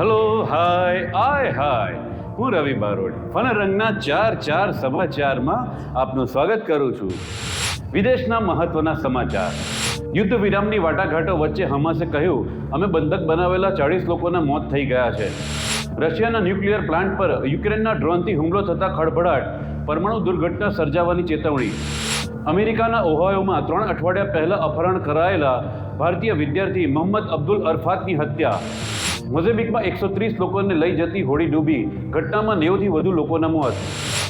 Hello hi આય હાય હું રવિ Barod fun ચાર ચાર સમાચારમાં આપનું સ્વાગત કરું છું. વિદેશના મહત્વના સમાચાર. યુદ્ધ વિરામની વાટાઘાટો વચ્ચે હમાસે કહ્યું, અમે બંધક બનાવેલા ચાળીસ લોકોના મોત થઈ ગયા છે. રશિયાના ન્યુક્લિયર પ્લાન્ટ પર યુક્રેનના ડ્રોનથી હુમલો થતા ખળભળાટ, પરમાણુ દુર્ઘટના સર્જાવાની ચેતવણી. અમેરિકાના ઓહાયોમાં ત્રણ અઠવાડિયા પહેલા અપહરણ કરાયેલા ભારતીય વિદ્યાર્થી મોહમ્મદ અબ્દુલ અરફાતની હત્યા. મોઝેબિકમાં એકસો ત્રીસ લોકોને લઈ જતી હોડી ડૂબી. ઘટનામાં નેવથી વધુ લોકોના મોત.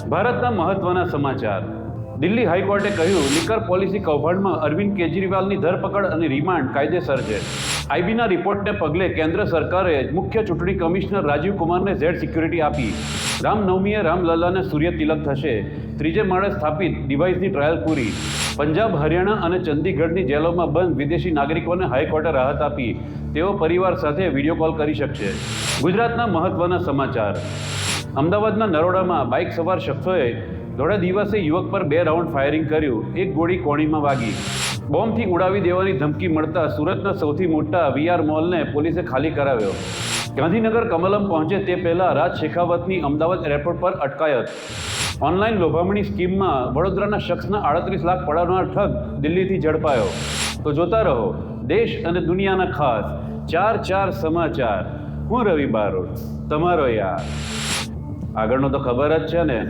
ભારતના મહત્વના સમાચાર. દિલ્હી હાઈકોર્ટે કહ્યું, લિકર પોલિસી કૌભાંડમાં અરવિંદ કેજરીવાલની ધરપકડ અને રિમાન્ડ કાયદેસર છે. આઈબીના રિપોર્ટને પગલે કેન્દ્ર સરકારે મુખ્ય ચૂંટણી કમિશનર રાજીવ કુમારને ઝેડ સિક્યુરિટી આપી. રામનવમીએ રામલલ્લાને સૂર્ય તિલક થશે. ત્રીજે માળે સ્થાપિત ડિવાઇસની ટ્રાયલ પૂરી. પંજાબ, હરિયાણા અને ચંદીગઢની જેલોમાં બંધ વિદેશી નાગરિકોને હાઈકોર્ટે રાહત આપી. તેઓ પરિવાર સાથે વીડિયો કોલ કરી શકશે. ગુજરાતના મહત્વના સમાચાર. અમદાવાદના નરોડામાં બાઇક સવાર શખ્સોએ દોઢા દિવસે યુવક પર બે રાઉન્ડ ફાયરિંગ કર્યું. એક ગોળી કોણીમાં વાગી. બોમ્બથી ઉડાવી દેવાની ધમકી મળતા સુરતના સૌથી મોટા વીઆર મોલને પોલીસે ખાલી કરાવ્યો. ગાંધીનગર કમલમ પહોંચે તે પહેલાં રાજ શેખાવતની અમદાવાદ એરપોર્ટ પર અટકાયત. ઓનલાઈન લોભામણી સ્કીમમાં વડોદરાના શખ્સના આડત્રીસ લાખ પડાવનાર ઠગ દિલ્હીથી ઝડપાયો. તો જોતા રહો, દેશ અને દુનિયાના ખાસ ચાર ચાર સમાચાર. હું રવિ બારોટ, તમારો યાર. આગળનો તો ખબર જ છે ને.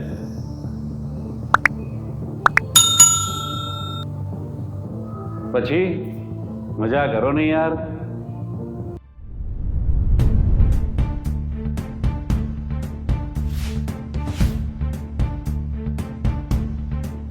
પછી મજા કરો ને યાર.